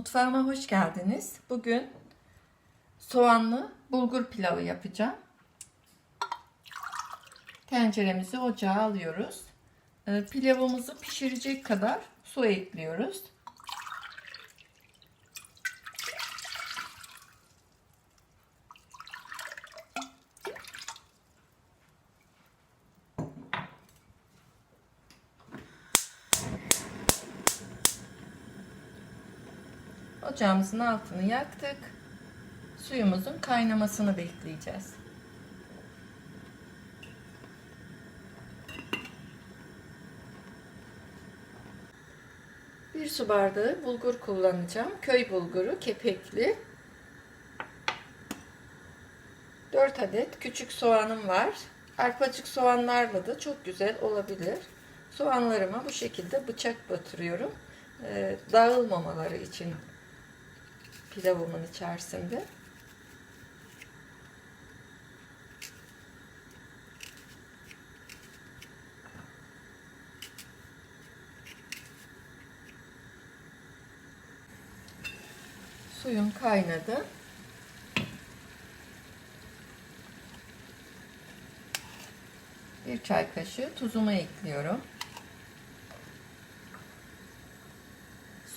Mutfağıma hoş geldiniz. Bugün soğanlı bulgur pilavı yapacağım. Tenceremizi ocağa alıyoruz. Ee, Pilavımızı pişirecek kadar su ekliyoruz. Ocağımızın altını yaktık. Suyumuzun kaynamasını bekleyeceğiz. Bir su bardağı bulgur kullanacağım. Köy bulguru, kepekli. 4 adet küçük soğanım var. Arpacık soğanlarla da çok güzel olabilir. Soğanlarıma bu şekilde bıçak batırıyorum. Ee, dağılmamaları için pilavımın içerisinde. Suyum kaynadı. Bir çay kaşığı tuzumu ekliyorum.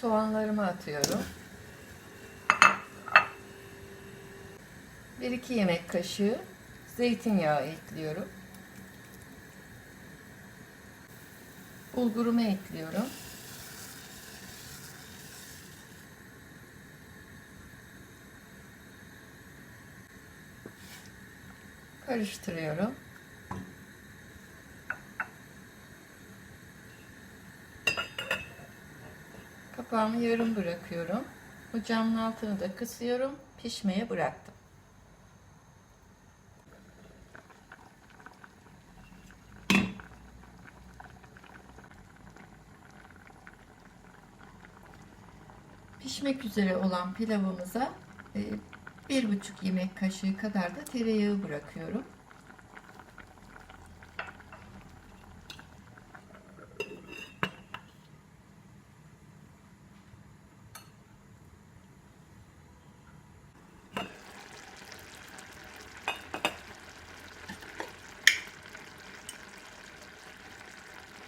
Soğanlarımı atıyorum. 1-2 yemek kaşığı zeytinyağı ekliyorum. Bulgurumu ekliyorum. Karıştırıyorum. Kapağımı yarım bırakıyorum. Ocağımın altını da kısıyorum. Pişmeye bıraktım. Pişmek üzere olan pilavımıza e, bir buçuk yemek kaşığı kadar da tereyağı bırakıyorum.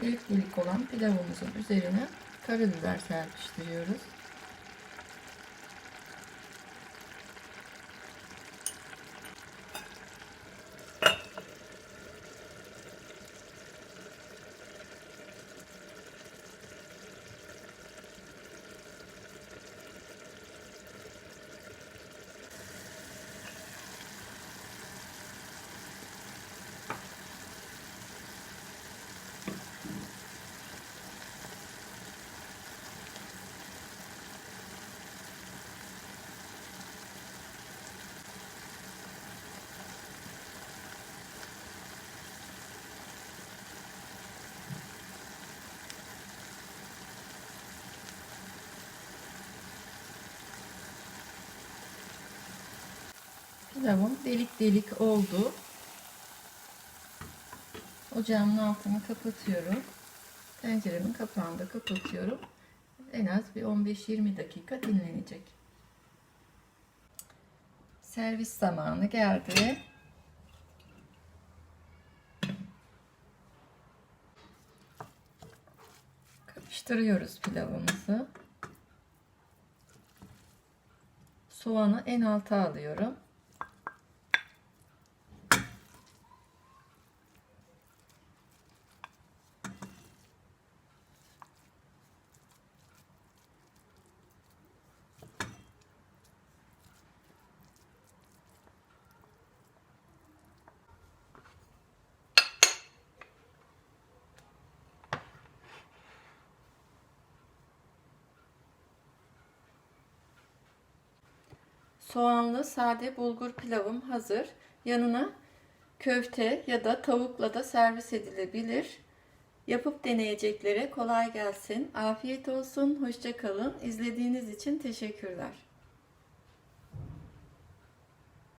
Delik delik olan pilavımızın üzerine karabiber serpiştiriyoruz. Pilavım delik delik oldu. Ocağımın altını kapatıyorum. Tenceremin kapağını da kapatıyorum. En az bir 15-20 dakika dinlenecek. Servis zamanı geldi. Karıştırıyoruz pilavımızı. Soğanı en alta alıyorum. Soğanlı sade bulgur pilavım hazır. Yanına köfte ya da tavukla da servis edilebilir. Yapıp deneyeceklere kolay gelsin. Afiyet olsun. Hoşça kalın. İzlediğiniz için teşekkürler.